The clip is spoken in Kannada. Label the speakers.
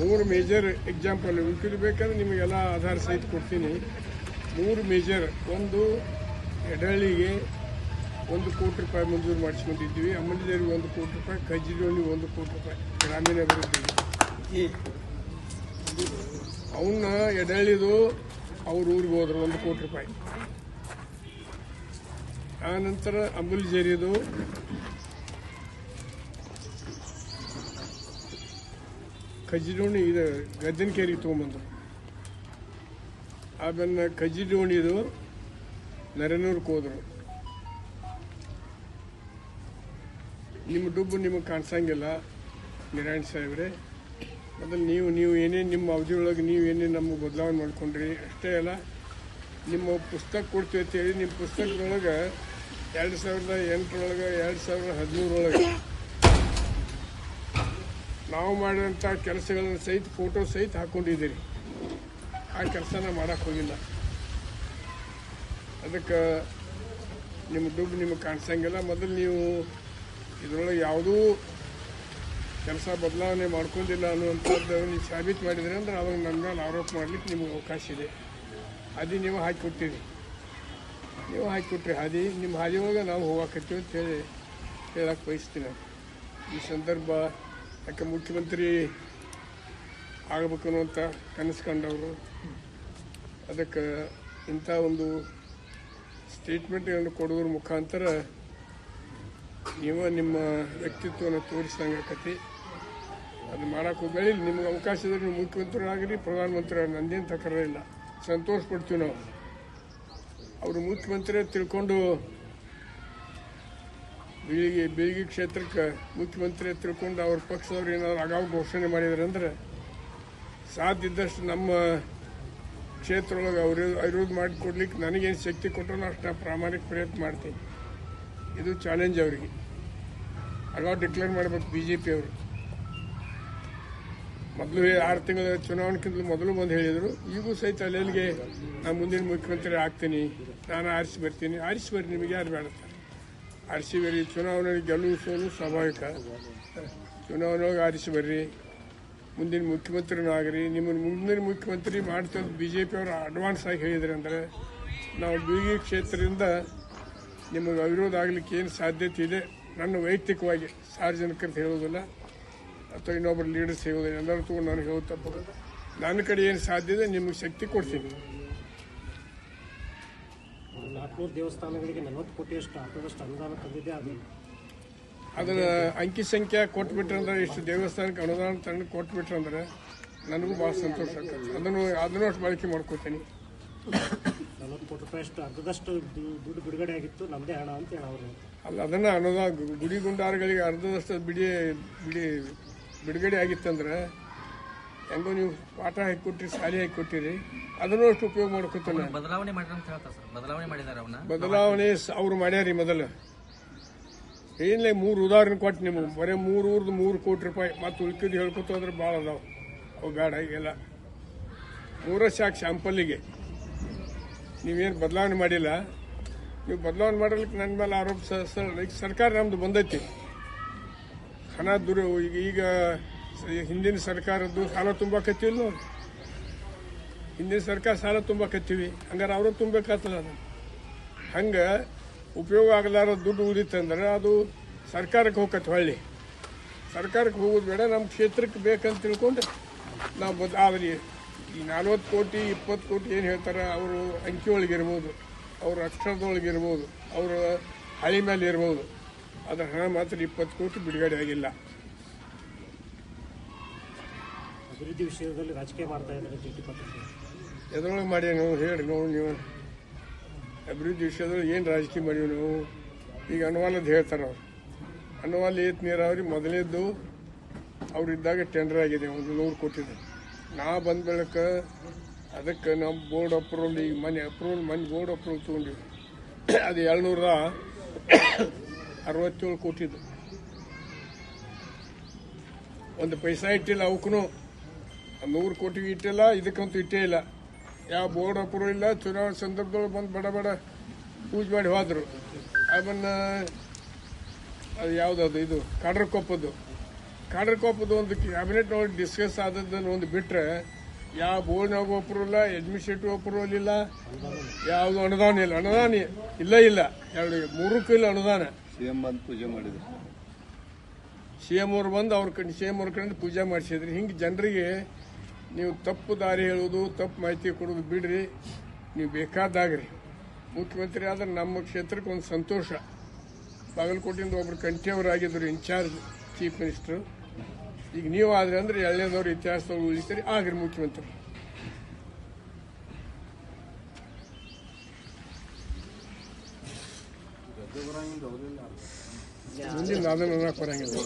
Speaker 1: ಮೂರು ಮೇಜರ್ ಎಕ್ಸಾಂಪಲ್ ಉಳ್ಕಿದ್ ಬೇಕಾದ್ರೆ ನಿಮಗೆಲ್ಲ ಆಧಾರ ಸಹಿತ ಕೊಡ್ತೀನಿ. ಮೂರು ಮೇಜರ್ ಒಂದು ಎಡಹಳ್ಳಿಗೆ ಒಂದು ಕೋಟಿ ರೂಪಾಯಿ ಮಂಜೂರು ಮಾಡಿಸ್ಕೊಂಡಿದ್ದೀವಿ. ಅಮ್ಮಲಿದೇರಿಗೆ ಒಂದು ಕೋಟಿ ರೂಪಾಯಿ ಕಜ್ಜಿಡೋಣಿ ಒಂದು ಕೋಟಿ ರೂಪಾಯಿ ಗ್ರಾಮೀಣ ಅಭಿವೃದ್ಧಿ ಅವನ್ನ ಎಡಹಳ್ಳಿದು ಅವ್ರ ಊರಿಗೆ ಹೋದ್ರು ಒಂದು ಕೋಟಿ ರೂಪಾಯಿ. ಆನಂತರ ನಂತರ ಅಂಬುಲಿಜೇರಿದು ಕಜ್ಜಿಡೋಣಿ ಇದು ಗದ್ದನಕೇರಿಗೆ ತೊಗೊಂಬಂದರು ಆಮೇಲೆ ಕಜ್ಜಿಡೋಣಿದು ನರೇನೂರ್ಗೆ ಹೋದ್ರು. ನಿಮ್ಮ ಡುಬ್ಬು ನಿಮಗೆ ಕಾಣಿಸಂಗಿಲ್ಲ, ನಿರಾಣ್ ಸಾಹೇಬ್ರೆ. ಮೊದಲು ನೀವು ನೀವು ಏನೇನು ನಿಮ್ಮ ಅವಧಿಯೊಳಗೆ ನೀವು ಏನೇನು ನಮಗೆ ಬದಲಾವಣೆ ಮಾಡ್ಕೊಂಡ್ರಿ, ಅಷ್ಟೇ ಅಲ್ಲ, ನಿಮ್ಮ ಪುಸ್ತಕ ಕೊಡ್ತೀವಿ ಅಂತೇಳಿ ನಿಮ್ಮ ಪುಸ್ತಕದೊಳಗೆ ಎರಡು ಸಾವಿರದ ಎಂಟರೊಳಗೆ, ಎರಡು ಸಾವಿರದ ಹದಿಮೂರೊಳಗೆ ನಾವು ಮಾಡಿದಂಥ ಕೆಲಸಗಳನ್ನು ಸಹಿತ ಫೋಟೋ ಸಹಿತ ಹಾಕ್ಕೊಂಡಿದ್ದೀರಿ ಆ ಕೆಲಸನ ಮಾಡೋಕ್ಕೆ ಹೋಗಿಲ್ಲ. ಅದಕ್ಕೆ ನಿಮ್ಮ ದುಡ್ಡು ನಿಮಗೆ ಕಾಣಿಸಂಗಿಲ್ಲ. ಮೊದಲು ನೀವು ಇದರೊಳಗೆ ಯಾವುದೂ ಕೆಲಸ ಬದಲಾವಣೆ ಮಾಡ್ಕೊಂಡಿಲ್ಲ ಅನ್ನುವಂಥದ್ದು ನೀವು ಸಾಬೀತು ಮಾಡಿದ್ರಿ ಅಂದ್ರೆ ಅವಾಗ ನನ್ನ ಮೇಲೆ ಆರೋಪ ಮಾಡಲಿಕ್ಕೆ ನಿಮಗೆ ಅವಕಾಶ ಇದೆ. ಹಾದಿ ನೀವು ಹಾಕಿಕೊಟ್ಟಿರಿ. ನೀವು ಹಾಕಿಕೊಟ್ರಿ ಹಾದಿ. ನಿಮ್ಮ ಹಾದಿ ಒಳಗೆ ನಾವು ಹೋಗಾಕತ್ತೀವಿ ಅಂತ ಹೇಳಿ ಹೇಳಕ್ಕೆ ಬಯಸ್ತೀನಿ ಈ ಸಂದರ್ಭ ಯಾಕೆ ಮುಖ್ಯಮಂತ್ರಿ ಆಗಬೇಕು ಅಂತ ಕನಸು ಕಂಡವರು. ಅದಕ್ಕೆ ಇಂಥ ಒಂದು ಸ್ಟೇಟ್ಮೆಂಟ್ಗಳನ್ನು ಕೊಡೋದ್ರ ಮುಖಾಂತರ ನೀವು ನಿಮ್ಮ ವ್ಯಕ್ತಿತ್ವವನ್ನು ತೋರಿಸ್ದಂಗಾಕತಿ ಅದು ಮಾಡೋಕೆ ಹೋಗಬೇಡಿ, ನಿಮ್ಗೆ ಅವಕಾಶ ಇದ್ರೆ ನೀವು ಮುಖ್ಯಮಂತ್ರಿ ಆಗಿರಿ ಪ್ರಧಾನಮಂತ್ರಿ ನಂದೇನು ತಕರ ಇಲ್ಲ. ಸಂತೋಷ ಪಡ್ತೀವಿ ನಾವು. ಅವರು ಮುಖ್ಯಮಂತ್ರಿ ತಿಳ್ಕೊಂಡು ಬೀಳಿಗೆ ಬೀಳಿಗೆ ಕ್ಷೇತ್ರಕ್ಕೆ ಮುಖ್ಯಮಂತ್ರಿ ತಿಳ್ಕೊಂಡು ಅವ್ರ ಪಕ್ಷದವ್ರು ಏನಾದ್ರು ಅಗಾವು ಘೋಷಣೆ ಮಾಡಿದ್ರು ಅಂದ್ರೆ ಸಾಧ್ಯ ಇದ್ದಷ್ಟು ನಮ್ಮ ಕ್ಷೇತ್ರದೊಳಗೆ ಅವ್ರ ಅವಿರೋಧ ಮಾಡಿಕೊಡ್ಲಿಕ್ಕೆ ನನಗೇನು ಶಕ್ತಿ ಕೊಟ್ಟರು ಅಷ್ಟು ಪ್ರಾಮಾಣಿಕ ಪ್ರಯತ್ನ ಮಾಡ್ತೀನಿ. ಇದು ಚಾಲೆಂಜ್ ಅವರಿಗೆ. ಅಗಾವ್ ಡಿಕ್ಲೇರ್ ಮಾಡ್ಬೇಕು ಬಿ ಜೆ ಪಿ ಅವರು. ಮೊದಲು ಆರು ತಿಂಗಳ ಚುನಾವಣೆಗಿಂತ ಮೊದಲು ಬಂದು ಹೇಳಿದರು. ಈಗೂ ಸಹಿತ ಅಲ್ಲೆಲ್ಲಿಗೆ ನಾನು ಮುಂದಿನ ಮುಖ್ಯಮಂತ್ರಿ ಆಗ್ತೀನಿ. ನಾನು ಆರಿಸಿ ಬರ್ತೀನಿ. ಆರಿಸಿ ಬರ್ರಿ, ನಿಮಗೆ ಯಾರು ಬೇಡುತ್ತಾರೆ ಆರಿಸಿ ಬರ್ರಿ ಚುನಾವಣೆಗೆ ಗೆಲುವು ಸೋಲು ಸ್ವಾಭಾವಿಕ. ಚುನಾವಣೆಗೆ ಆರಿಸಿ ಬರ್ರಿ ಮುಂದಿನ ಮುಖ್ಯಮಂತ್ರಿನಾಗ್ರಿ ನಿಮ್ಮನ್ನು ಮುಂದಿನ ಮುಖ್ಯಮಂತ್ರಿ ಮಾಡ್ತಂದು ಬಿ ಜೆ ಪಿಯವರು ಅಡ್ವಾನ್ಸ್ ಆಗಿ ಹೇಳಿದ್ರು ಅಂದರೆ ನಾವು ಬೀಗಿ ಕ್ಷೇತ್ರದಿಂದ ನಿಮಗೆ ಅವಿರೋಧ ಆಗಲಿಕ್ಕೆ ಏನು ಸಾಧ್ಯತೆ ಇದೆ? ನನ್ನ ವೈಯಕ್ತಿಕವಾಗಿ ಸಾರ್ವಜನಿಕರು ಹೇಳೋದಿಲ್ಲ ಅಥವಾ ಇನ್ನೊಬ್ಬರು ಲೀಡರ್ಸ್ ಹೇಳೋದಿಲ್ಲ ಎಲ್ಲರೂ ತಗೊಂಡು ನಾನು ತಪ್ಪು. ನನ್ನ ಕಡೆ ಏನು ಸಾಧ್ಯ ಇದೆ? ನಿಮಗೆ ಶಕ್ತಿ ಕೊಡ್ತೀನಿ.
Speaker 2: ನಾಲ್ಕುನೂರು ದೇವಸ್ಥಾನಗಳಿಗೆ ನಲವತ್ತು ಕೋಟಿಯಷ್ಟು ಹಾಕೋದಷ್ಟು ಅನುದಾನ ತಂದಿದೆ. ಅದು
Speaker 1: ಅದರ ಅಂಕಿ ಸಂಖ್ಯೆ ಕೊಟ್ಬಿಟ್ರಂದ್ರೆ ಇಷ್ಟು ದೇವಸ್ಥಾನಕ್ಕೆ ಅನುದಾನ ತಂದು ಕೊಟ್ಬಿಟ್ರಂದ್ರೆ ನನಗೂ ಭಾಳ ಸಂತೋಷ ಆಗ್ತದೆ. ಅದನ್ನು ಅದನ್ನು ಅಷ್ಟು ಬಳಕೆ ಮಾಡ್ಕೋತೀನಿ.
Speaker 2: ನಲವತ್ತು ಕೋಟಿ ರೂಪಾಯಿ ಅಷ್ಟು ಅರ್ಧದಷ್ಟು ದುಡ್ಡು ಬಿಡುಗಡೆ ಆಗಿತ್ತು. ನಮ್ಮದೇ ಹಣ ಅಂತ ಹೇಳೋರು.
Speaker 1: ಅಲ್ಲ ಅದನ್ನು ಅನುದಾನ ಗುಡಿ ಗುಂಡಾರಗಳಿಗೆ ಅರ್ಧದಷ್ಟು ಬಿಡಿ ಬಿಡಿ ಬಿಡುಗಡೆ ಆಗಿತ್ತಂದ್ರೆ ಹೆಂಗೋ ನೀವು ಪಾಠ ಹಾಕಿಕೊಟ್ರಿ ಶಾಲೆ ಹಾಕಿಕೊಟ್ಟಿರಿ ಅದನ್ನು ಅಷ್ಟು ಉಪಯೋಗ ಮಾಡ್ಕೊತಾನೆ
Speaker 3: ಬದಲಾವಣೆ ಮಾಡ್ರಿ ಅಂತ ಹೇಳ್ತಾರೆ ಸರ್. ಬದಲಾವಣೆ ಅವನ್ನ
Speaker 1: ಅವ್ರು ಮಾಡ್ಯಾರಿ ಮೊದಲು. ಏನಿಲ್ಲ ಮೂರು ಉದಾಹರಣೆ ಕೊಟ್ಟು ನಿಮಗೆ. ಬರೀ ಮೂರು ಊರ್ದು ಮೂರು ಕೋಟಿ ರೂಪಾಯಿ. ಮತ್ತು ಉಳ್ಕಿದ್ದು ಹೇಳ್ಕೊತ ಹೋದ್ರೆ ಭಾಳ ಅದಾವ. ಅವು ಬೇಡ ಈಗೆಲ್ಲ. ಮೂರ ಸಾಕು ಶಾಂಪಲ್ಲಿಗೆ. ನೀವೇನು ಬದಲಾವಣೆ ಮಾಡಿಲ್ಲ? ನೀವು ಬದಲಾವಣೆ ಮಾಡಲಿಕ್ಕೆ ನನ್ನ ಮೇಲೆ ಆರೋಪ ಸರ್ಕಾರ ನಮ್ದು ಬಂದೈತಿ. ಹಣ ದುರ ಈಗ ಈಗ ಹಿಂದಿನ ಸರ್ಕಾರದ್ದು ಸಾಲ ತುಂಬಾಕತ್ತೀವಿ ನೋಡಿ ಹಿಂದಿನ ಸರ್ಕಾರ ಸಾಲ ತುಂಬಾಕತ್ತೀವಿ ಹಂಗಾರೆ ಅವರು ತುಂಬಬೇಕಾಗ್ತದ ಅದು? ಹಂಗೆ ಉಪಯೋಗ ಆಗಲಾರ ದುಡ್ಡು ಉಳಿತಂದ್ರೆ ಅದು ಸರ್ಕಾರಕ್ಕೆ ಹೋಗತ್ತೆ ಹೊಳ್ಳಿ. ಸರ್ಕಾರಕ್ಕೆ ಹೋಗೋದು ಬೇಡ ನಮ್ಮ ಕ್ಷೇತ್ರಕ್ಕೆ ಬೇಕಂತ ತಿಳ್ಕೊಂಡು ನಾವು ಬದ್ ಆದ್ರೆ ಈ ನಲ್ವತ್ತು ಕೋಟಿ, ಇಪ್ಪತ್ತು ಕೋಟಿ ಏನು ಹೇಳ್ತಾರೆ, ಅವರು ಅಂಕಿ ಒಳಗಿರ್ಬೋದು ಅವ್ರ ಅಕ್ಷರದೊಳಗಿರ್ಬೋದು ಅವರ ಹಳಿ ಮೇಲೆ ಇರ್ಬೋದು. ಅದರ ಹಣ ಮಾತ್ರ ಇಪ್ಪತ್ತು ಕೋಟಿ ಬಿಡುಗಡೆ ಆಗಿಲ್ಲ.
Speaker 2: ಅಭಿವೃದ್ಧಿ ವಿಷಯದಲ್ಲಿ ರಾಜಕೀಯ ಮಾಡ್ತಾ ಇದ್ದಾರೆ ಜಿ ಟಿ
Speaker 1: ಎದ್ರೊಳಗೆ ಮಾಡಿ ನಾವು ಹೇಳಿ ನೋಡಿ ನೀವು ಅಭಿವೃದ್ಧಿ ವಿಷಯದಲ್ಲಿ ಏನು ರಾಜಕೀಯ ಮಾಡೀವಿ ನಾವು? ಈಗ ಅನುವಾಲದ್ದು ಹೇಳ್ತಾರೆ ಅವ್ರು. ಅನುವಾಲ ಏತ್ ನೀರಾವರಿ ಮೊದಲೇದ್ದು ಅವರಿದ್ದಾಗ ಟೆಂಡರ್ ಆಗಿದೆ, ಒಂದು ನೂರು ಕೋಟಿದೆ ನಾ ಬಂದ ಬೆಳಕ ಅದಕ್ಕೆ ನಮ್ಮ ಬೋರ್ಡ್ ಅಪ್ರೂವಲ್ ಈಗ ಮನೆ ಅಪ್ರೂವಲ್ ಮನೆ ಬೋರ್ಡ್ ಅಪ್ರೂವಲ್ ತೊಗೊಂಡಿವಿ. ಅದು ಏಳ್ನೂರ ಅರವತ್ತೇಳು ಕೋಟಿದು. ಒಂದು ಪೈಸಾ ಇಟ್ಟಿಲ್ಲ ಅವಕ್ಕೂ ನೂರು ಕೋಟಿಗೆ ಇಟ್ಟಿಲ್ಲ ಇದಕ್ಕಂತೂ ಇಟ್ಟೇ ಇಲ್ಲ. ಯಾವ ಬೋರ್ಡ್ ಅಪ್ರೂವ್ ಇಲ್ಲ ಚುನಾವಣೆ ಸಂದರ್ಭದೊಳಗೆ ಬಂದು ಬಡ ಬಡ ಪೂಜೆ ಮಾಡಿ ಹೋದರು. ಆಮೇಲೆ ಅದು ಯಾವುದದು ಇದು ಕಾಡ್ರಕೊಪ್ಪದ್ದು. ಕಾಡ್ರಕೊಪ್ಪದ ಒಂದು ಕ್ಯಾಬಿನೆಟ್ ಒಳಗೆ ಡಿಸ್ಕಸ್ ಆದದ್ದನ್ನು ಒಂದು ಬಿಟ್ಟರೆ ಯಾವ ಬೋರ್ಡ್ನಾಗ ಒಪ್ಪರು ಇಲ್ಲ ಅಡ್ಮಿನಿಸ್ಟ್ರೇಟಿವ್ ಅಪ್ರೂವಲ್ ಇಲ್ಲ ಯಾವುದು ಅನುದಾನ ಇಲ್ಲ. ಅನುದಾನ ಇಲ್ಲ ಇಲ್ಲ. ಎರಡು ಮೂರಕ್ಕೂ ಇಲ್ಲ ಅನುದಾನ.
Speaker 4: ಸಿ ಸಿಎಂ ಬಂದು ಪೂಜೆ ಮಾಡಿದ್ರು.
Speaker 1: ಸಿ ಎಂ ಅವ್ರು ಬಂದು ಅವ್ರ ಕಡೆ ಸಿ ಎಂ ಅವ್ರ ಕಡೆಯಿಂದ ಪೂಜೆ ಮಾಡಿಸಿದ್ರಿ. ಹಿಂಗೆ ಜನರಿಗೆ ನೀವು ತಪ್ಪು ದಾರಿ ಹೇಳುವುದು, ತಪ್ಪು ಮಾಹಿತಿ ಕೊಡೋದು ಬಿಡ್ರಿ. ನೀವು ಬೇಕಾದಾಗ್ರಿ. ಮುಖ್ಯಮಂತ್ರಿ ಆದ್ರೆ ನಮ್ಮ ಕ್ಷೇತ್ರಕ್ಕೆ ಒಂದು ಸಂತೋಷ. ಬಾಗಲಕೋಟೆಯಿಂದ ಒಬ್ರು ಕಂಠಿಯವರಾಗಿದ್ದರು ಇನ್ಚಾರ್ಜ್ ಚೀಫ್ ಮಿನಿಸ್ಟರ್ ಈಗ ನೀವು ಆದ್ರೆ ಅಂದ್ರೆ ಎಳ್ಳೇದವ್ರು ಇತಿಹಾಸದವ್ರು ಉಳಿತೀರಿ, ಆಗ್ರಿ ಮುಖ್ಯಮಂತ್ರಿ. ಮುಂದಿನ ಅದನ್ನು ಅನ್ನಕ್ಕೆ ಬರಂಗಿಲ್ಲ